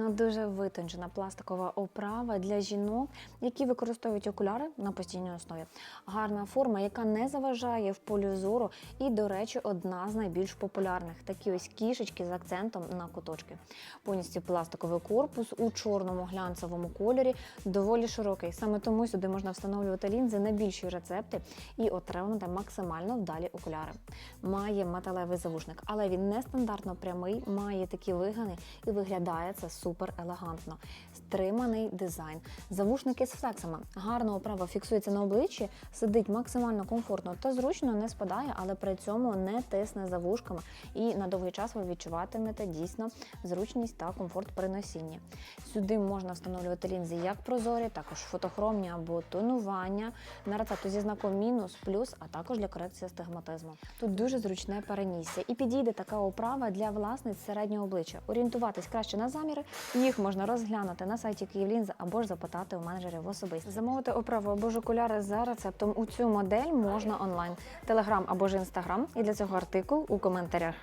Ну, дуже витончена пластикова оправа для жінок, які використовують окуляри на постійній основі. Гарна форма, яка не заважає в полі зору, і, до речі, одна з найбільш популярних такі ось кішечки з акцентом на куточки. Повністю пластиковий корпус у чорному глянцевому кольорі доволі широкий. Саме тому сюди можна встановлювати лінзи на більші рецепти і отримати максимально вдалі окуляри. Має металевий завушник, але він не стандартно прямий, має такі вигини і виглядає це супер елегантно. Стриманий дизайн. Завушники з флексами. Гарна оправа фіксується на обличчі, сидить максимально комфортно та зручно не спадає, але при цьому не тисне за вушками. І на довгий час ви відчуватимете дійсно зручність та комфорт при носінні. Сюди можна встановлювати лінзи як прозорі, також фотохромні або тонування на рецепту зі знаком мінус, плюс, а також для корекції астигматизму. Тут дуже зручне перенісся і підійде така оправа для власниць середнього обличчя. Орієнтуватись краще на заміри. Їх можна розглянути на сайті Київлінз або ж запитати у менеджерів особисто. Замовити оправу або ж окуляри за рецептом у цю модель можна онлайн, телеграм або ж інстаграм. І для цього артикул у коментарях.